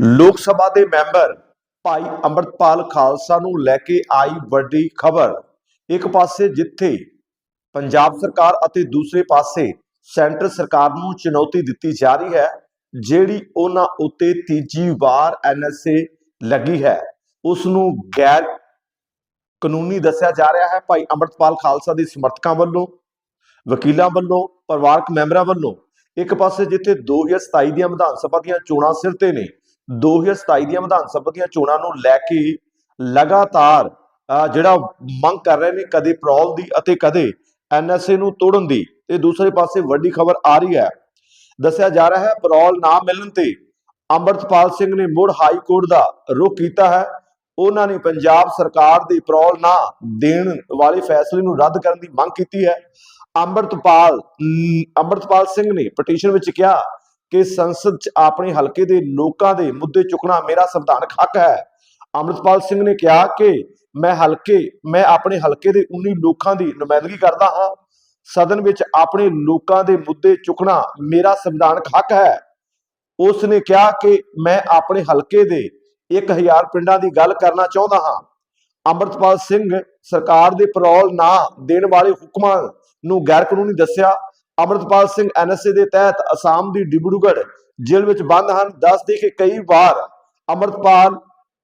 ਲੋਕ ਸਭਾ ਦੇ ਮੈਂਬਰ ਭਾਈ ਅੰਮ੍ਰਿਤਪਾਲ ਖਾਲਸਾ ਨੂੰ ਲੈ ਕੇ ਆਈ ਵੱਡੀ ਖਬਰ। ਇੱਕ ਪਾਸੇ ਜਿੱਥੇ ਪੰਜਾਬ ਸਰਕਾਰ ਅਤੇ ਦੂਸਰੇ ਪਾਸੇ ਸੈਂਟਰ ਸਰਕਾਰ ਨੂੰ ਚੁਣੌਤੀ ਦਿੱਤੀ ਜਾ ਰਹੀ ਹੈ, ਜਿਹੜੀ ਉਹਨਾਂ ਉੱਤੇ ਤੀਜੀ ਵਾਰ ਐਨਐਸਏ ਲੱਗੀ ਹੈ। ਉਸ ਨੂੰ ਗੈਰ ਕਾਨੂੰਨੀ ਦੱਸਿਆ ਜਾ ਰਿਹਾ ਹੈ ਭਾਈ ਅੰਮ੍ਰਿਤਪਾਲ ਖਾਲਸਾ ਦੇ ਸਮਰਥਕਾਂ ਵੱਲੋਂ, ਵਕੀਲਾਂ ਵੱਲੋਂ, ਪਰਿਵਾਰਕ ਮੈਂਬਰਾਂ ਵੱਲੋਂ। ਇੱਕ ਪਾਸੇ ਜਿੱਥੇ 2027 ਦੀਆਂ ਵਿਧਾਨ ਸਭਾ ਦੀਆਂ ਚੋਣਾਂ ਸਿਰ ਤੇ ਨੇ 2027 ਦੀਆਂ ਵਿਧਾਨ ਸਭਾ ਦੀਆਂ ਚੋਣਾਂ ਨੂੰ ਲੈ ਕੇ ਲਗਾਤਾਰ ਜਿਹੜਾ ਮੰਗ ਕਰ ਰਹੇ ਨੇ ਕਦੇ ਪ੍ਰੋਲ ਦੀ ਅਤੇ ਕਦੇ ਐਨਐਸਏ ਨੂੰ ਤੋੜਨ ਦੀ, ਤੇ ਦੂਸਰੇ ਪਾਸੇ ਵੱਡੀ ਖਬਰ ਆ ਰਹੀ ਹੈ। ਦੱਸਿਆ ਜਾ ਰਿਹਾ ਹੈ ਪ੍ਰੋਲ ਨਾ ਮਿਲਣ ਤੇ ਅੰਮ੍ਰਿਤਪਾਲ ਸਿੰਘ ਨੇ ਮੁੜ ਹਾਈ ਕੋਰਟ ਦਾ ਰੁਖ ਕੀਤਾ ਹੈ। ਉਹਨਾਂ ਨੇ ਪੰਜਾਬ ਸਰਕਾਰ ਦੀ ਪ੍ਰੋਲ ਨਾ ਦੇਣ ਵਾਲੇ ਫੈਸਲੇ ਨੂੰ ਰੱਦ ਕਰਨ ਦੀ ਮੰਗ ਕੀਤੀ ਹੈ। ਅੰਮ੍ਰਿਤਪਾਲ ਅੰਮ੍ਰਿਤਪਾਲ ਸਿੰਘ ਨੇ ਪਟੀਸ਼ਨ ਵਿੱਚ ਕਿਹਾ ਕਿ ਸੰਸਦ 'ਚ ਆਪਣੇ ਹਲਕੇ ਦੇ ਲੋਕਾਂ ਦੇ ਮੁੱਦੇ ਚੁੱਕਣਾ ਮੇਰਾ ਸੰਵਿਧਾਨਕ ਹੱਕ ਹੈ। ਅੰਮ੍ਰਿਤਪਾਲ ਸਿੰਘ ਨੇ ਕਿਹਾ ਕਿ ਮੈਂ ਹਲਕੇ, ਮੈਂ ਆਪਣੇ ਹਲਕੇ ਦੇ 19 ਲੋਕਾਂ ਦੀ ਨੁਮਾਇੰਦਗੀ ਕਰਦਾ ਹਾਂ। ਸਦਨ ਵਿੱਚ ਆਪਣੇ ਲੋਕਾਂ ਦੇ ਮੁੱਦੇ ਚੁੱਕਣਾ ਮੇਰਾ ਸੰਵਿਧਾਨਕ ਹੱਕ ਹੈ। ਉਸ ਨੇ ਕਿਹਾ ਕਿ ਮੈਂ ਆਪਣੇ ਹਲਕੇ ਦੇ 1000 ਪਿੰਡਾਂ ਦੀ ਗੱਲ ਕਰਨਾ ਚਾਹੁੰਦਾ ਹਾਂ। ਅੰਮ੍ਰਿਤਪਾਲ ਸਿੰਘ ਸਰਕਾਰ ਦੇ ਪਰੋਲ ਨਾ ਦੇਣ ਵਾਲੇ ਹੁਕਮਾਂ ਨੂੰ ਗੈਰ ਕਾਨੂੰਨੀ ਦੱਸਿਆ ਅੰਮ੍ਰਿਤਪਾਲ ਸਿੰਘ ਐਨਐਸਏ ਦੇ ਤਹਿਤ ਅਸਾਮ ਦੀ ਡਿਬਰੂਗੜ ਜੇਲ੍ਹ ਵਿੱਚ ਬੰਦ ਹਨ। ਦੱਸਦੇ ਕਿ ਕਈ ਵਾਰ ਅੰਮ੍ਰਿਤਪਾਲ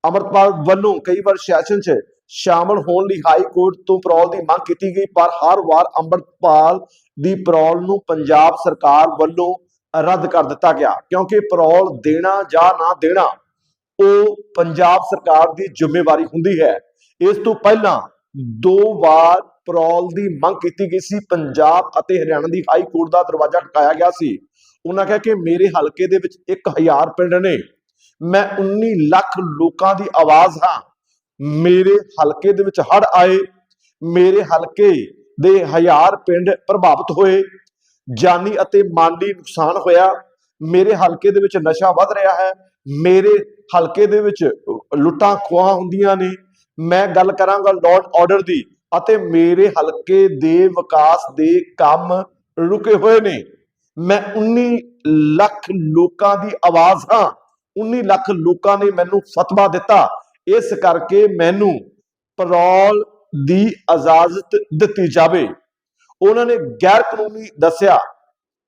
ਅੰਮ੍ਰਿਤਪਾਲ ਵੱਲੋਂ ਕਈ ਵਾਰ ਸੈਸ਼ਨ 'ਚ ਸ਼ਾਮਲ ਹੋਣ ਲਈ ਹਾਈ ਕੋਰਟ ਤੋਂ ਪਰੋਲ ਦੀ ਮੰਗ ਕੀਤੀ ਗਈ, ਪਰ ਹਰ ਵਾਰ ਅੰਮ੍ਰਿਤਪਾਲ ਦੀ ਪਰੋਲ ਨੂੰ ਪੰਜਾਬ ਸਰਕਾਰ ਵੱਲੋਂ ਰੱਦ ਕਰ ਦਿੱਤਾ ਗਿਆ। ਕਿਉਂਕਿ ਪਰੋਲ ਦੇਣਾ ਜਾਂ ਨਾ ਦੇਣਾ, ਉਹ ਪੰਜਾਬ ਸਰਕਾਰ ਦੀ ਜ਼ਿੰਮੇਵਾਰੀ ਹੁੰਦੀ ਹੈ। ਇਸ ਤੋਂ ਪਹਿਲਾਂ ਦੋ ਵਾਰ ਪਰੋਲ ਦੀ ਮੰਗ ਕੀਤੀ ਗਈ ਸੀ। ਪੰਜਾਬ ਅਤੇ ਹਰਿਆਣਾ ਦੀ ਹਾਈ ਕੋਰਟ ਦਾ ਦਰਵਾਜ਼ਾ ਟਕਾਇਆ ਗਿਆ ਸੀ। ਉਹਨਾਂ ਕਿਹਾ ਕਿ ਮੇਰੇ ਹਲਕੇ ਦੇ ਵਿੱਚ 1000 ਪਿੰਡ ਨੇ। ਮੈਂ 19 ਲੱਖ ਲੋਕਾਂ ਦੀ ਆਵਾਜ਼ ਹਾਂ। ਮੇਰੇ ਹਲਕੇ ਦੇ ਵਿੱਚ ਹੜ ਆਏ। ਮੇਰੇ ਹਲਕੇ ਦੇ ਹਜ਼ਾਰ ਪਿੰਡ ਪ੍ਰਭਾਵਿਤ ਹੋਏ। ਜਾਨੀ ਅਤੇ ਮਾਲੀ ਨੁਕਸਾਨ ਹੋਇਆ। ਮੇਰੇ ਹਲਕੇ ਦੇ ਵਿੱਚ ਨਸ਼ਾ ਵੱਧ ਰਿਹਾ ਹੈ। ਮੇਰੇ ਹਲਕੇ ਦੇ ਵਿੱਚ ਲੁੱਟਾਂ ਖੋਹਾਂ ਹੁੰਦੀਆਂ ਨੇ। ਮੈਂ ਗੱਲ ਕਰਾਂਗਾ ਲਾਰਡ ਆਰਡਰ ਦੀ। ਅਤੇ ਮੇਰੇ ਹਲਕੇ ਦੇ ਵਿਕਾਸ ਦੇ ਕੰਮ ਰੁਕੇ ਹੋਏ ਨੇ। ਮੈਂ 19 ਲੱਖ ਲੋਕਾਂ ਦੀ ਆਵਾਜ਼ ਹਾਂ। 19 ਲੱਖ ਲੋਕਾਂ ਨੇ ਮੈਨੂੰ ਫਤਵਾ ਦਿੱਤਾ। ਇਸ ਕਰਕੇ ਮੈਨੂੰ ਪਰੋਲ ਦੀ ਇਜਾਜ਼ਤ ਦਿੱਤੀ ਜਾਵੇ। ਉਹਨਾਂ ਨੇ ਗੈਰ ਕਾਨੂੰਨੀ ਦੱਸਿਆ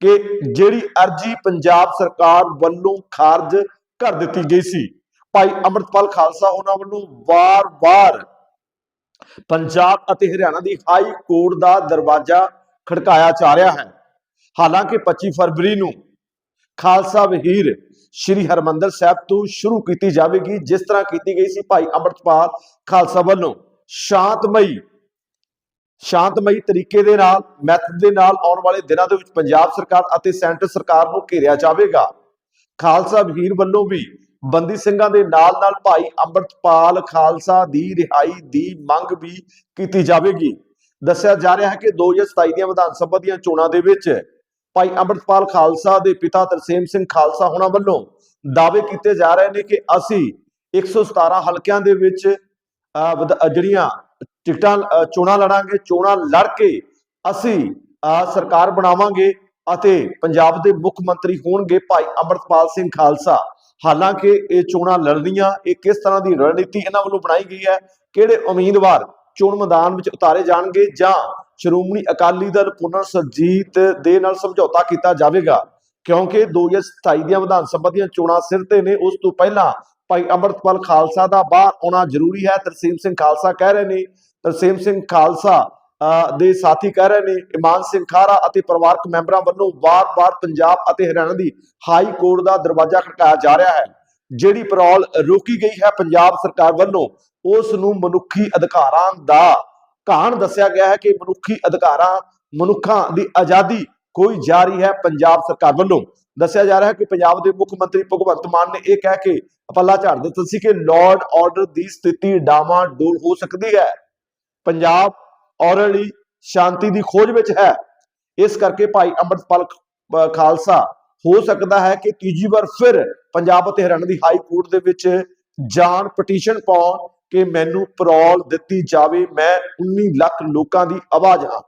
ਕਿ ਜਿਹੜੀ ਅਰਜੀ ਪੰਜਾਬ ਸਰਕਾਰ ਵੱਲੋਂ ਖਾਰਜ ਕਰ ਦਿੱਤੀ ਗਈ ਸੀ। ਭਾਈ ਅੰਮ੍ਰਿਤਪਾਲ ਖਾਲਸਾ ਉਹਨਾਂ ਵੱਲੋਂ ਵਾਰ-ਵਾਰ ਪੰਜਾਬ ਅਤੇ ਹਰਿਆਣਾ ਦੀ ਹਾਈ ਕੋਰਟ ਦਾ ਦਰਵਾਜ਼ਾ ਖੜਕਾਇਆ ਜਾ ਰਿਹਾ ਹੈ। ਹਾਲਾਂਕਿ 25 ਫਰਵਰੀ ਨੂੰ ਖਾਲਸਾ ਵਹੀਰ ਸ਼੍ਰੀ ਹਰਮੰਦਰ ਸਾਹਿਬ ਤੋਂ ਸ਼ੁਰੂ ਕੀਤੀ ਜਾਵੇਗੀ, ਜਿਸ ਤਰ੍ਹਾਂ ਕੀਤੀ ਗਈ ਸੀ ਭਾਈ ਅੰਮ੍ਰਿਤਪਾਲ ਖਾਲਸਾ ਵੱਲੋਂ। ਸ਼ਾਂਤਮਈ ਸ਼ਾਂਤਮਈ ਤਰੀਕੇ ਦੇ ਨਾਲ ਮੈਥਡ ਦੇ ਨਾਲ ਆਉਣ ਵਾਲੇ ਦਿਨਾਂ ਦੇ ਵਿੱਚ ਪੰਜਾਬ ਸਰਕਾਰ ਅਤੇ ਸੈਂਟਰ ਸਰਕਾਰ ਨੂੰ ਘੇਰਿਆ ਜਾਵੇਗਾ। ਖਾਲਸਾ ਵਹੀਰ ਵੱਲੋਂ ਵੀ ਬੰਦੀ ਸਿੰਘਾਂ ਦੇ ਨਾਲ ਨਾਲ ਭਾਈ ਅੰਮ੍ਰਿਤਪਾਲ ਖਾਲਸਾ ਦੀ ਰਿਹਾਈ ਦੀ ਮੰਗ ਵੀ ਕੀਤੀ ਜਾਵੇਗੀ। ਦੱਸਿਆ ਜਾ ਰਿਹਾ ਹੈ ਕਿ 2027 ਦੀਆਂ ਵਿਧਾਨ ਸਭਾ ਦੀਆਂ ਚੋਣਾਂ ਦੇ ਵਿੱਚ ਭਾਈ ਅੰਮ੍ਰਿਤਪਾਲ ਖਾਲਸਾ ਦੇ ਪਿਤਾ ਤਰਸੇਮ ਸਿੰਘ ਖਾਲਸਾ ਹੋਣਾ ਵੱਲੋਂ ਦਾਅਵੇ ਕੀਤੇ ਜਾ ਰਹੇ ਨੇ ਕਿ ਅਸੀਂ 117 ਹਲਕਿਆਂ ਦੇ ਵਿੱਚ ਅਹ, ਜਿਹੜੀਆਂ ਟਿਕਟਾਂ ਚੋਣਾਂ ਲੜਾਂਗੇ ਚੋਣਾਂ ਲੜ ਕੇ ਅਸੀਂ ਅਹ, ਸਰਕਾਰ ਬਣਾਵਾਂਗੇ ਅਤੇ ਪੰਜਾਬ ਦੇ ਮੁੱਖ ਮੰਤਰੀ ਹੋਣਗੇ ਭਾਈ ਅੰਮ੍ਰਿਤਪਾਲ ਸਿੰਘ ਖਾਲਸਾ। ਹਾਲਾਂਕਿ ਇਹ ਚੋਣਾਂ ਲੜਨੀਆਂ, ਇਹ ਕਿਸ ਤਰ੍ਹਾਂ ਦੀ ਰਣਨੀਤੀ ਇਹਨਾਂ ਵੱਲੋਂ ਬਣਾਈ ਗਈ ਹੈ, ਕਿਹੜੇ ਉਮੀਦਵਾਰ ਚੋਣ ਮੈਦਾਨ ਵਿੱਚ ਉਤਾਰੇ ਜਾਣਗੇ ਜਾਂ ਸ਼੍ਰੋਮਣੀ ਅਕਾਲੀ ਦਲ ਪੁਨਰ ਸਰਜੀਤ ਦੇ ਨਾਲ ਸਮਝੌਤਾ ਕੀਤਾ ਜਾਵੇਗਾ? ਕਿਉਂਕਿ 2027 ਦੀਆਂ ਵਿਧਾਨ ਸਭਾ ਦੀਆਂ ਚੋਣਾਂ ਸਿਰ ਤੇ ਨੇ, ਉਸ ਤੋਂ ਪਹਿਲਾਂ ਭਾਈ ਅੰਮ੍ਰਿਤਪਾਲ ਖਾਲਸਾ ਦਾ ਬਾਹਰ ਆਉਣਾ ਜ਼ਰੂਰੀ ਹੈ। ਤਰਸੀਮ ਸਿੰਘ ਖਾਲਸਾ ਕਹਿ ਰਹੇ ਨੇ, ਤਰਸੀਮ ਸਿੰਘ ਖਾਲਸਾ ਦੇ ਸਾਥੀ ਕਹਿ ਰਹੇ ਨੇ, ਇਮਾਨ ਸਿੰਘ ਖਾਰਾ ਅਤੇ ਪਰਿਵਾਰਕ ਮੈਂਬਰਾਂ ਵੱਲੋਂ ਵਾਰ-ਵਾਰ ਪੰਜਾਬ ਅਤੇ ਹਰਿਆਣਾ ਦੀ ਹਾਈ ਕੋਰਟ ਦਾ ਦਰਵਾਜ਼ਾ ਖੜਕਾਇਆ ਜਾ ਰਿਹਾ ਹੈ। ਜਿਹੜੀ ਪਰੋਲ ਰੋਕੀ ਗਈ ਹੈ ਪੰਜਾਬ ਸਰਕਾਰ ਵੱਲੋਂ, ਉਸ ਨੂੰ ਮਨੁੱਖੀ ਅਧਿਕਾਰਾਂ ਦਾ ਕਹਾਣ ਦੱਸਿਆ ਗਿਆ ਹੈ ਕਿ ਮਨੁੱਖੀ ਅਧਿਕਾਰਾਂ, ਮਨੁੱਖਾਂ ਦੀ ਆਜ਼ਾਦੀ ਕੋਈ ਜਾਰੀ ਹੈ ਪੰਜਾਬ ਸਰਕਾਰ ਵੱਲੋਂ। ਦੱਸਿਆ ਜਾ ਰਿਹਾ ਹੈ ਕਿ ਪੰਜਾਬ ਦੇ ਮੁੱਖ ਮੰਤਰੀ ਭਗਵੰਤ ਮਾਨ ਨੇ ਇਹ ਕਹਿ ਕੇ ਪੱਲਾ ਝਾੜ ਦਿੱਤਾ ਸੀ ਕਿ ਲਾਰਡ ਆਰਡਰ ਦੀ ਸਥਿਤੀ ਡਾਮਾ ਡੋਲ ਹੋ ਸਕਦੀ ਹੈ। ਪੰਜਾਬ ਆਲਰੇਡੀ ਸ਼ਾਂਤੀ ਦੀ ਖੋਜ ਵਿੱਚ ਹੈ। ਇਸ ਕਰਕੇ ਭਾਈ ਅੰਮ੍ਰਿਤਪਾਲ ਖ- ਖਾਲਸਾ, ਹੋ ਸਕਦਾ ਹੈ ਕਿ ਤੀਜੀ ਵਾਰ ਫਿਰ ਪੰਜਾਬ ਅਤੇ ਹਰਿਆਣਾ ਦੀ ਹਾਈ ਕੋਰਟ ਦੇ ਵਿੱਚ ਜਾਣ ਪਟੀਸ਼ਨ ਪਾਉਣ ਕਿ ਮੈਨੂੰ ਪਰੋਲ ਦਿੱਤੀ ਜਾਵੇ। ਮੈਂ 19 ਲੱਖ ਲੋਕਾਂ ਦੀ ਆਵਾਜ਼ ਹਾਂ।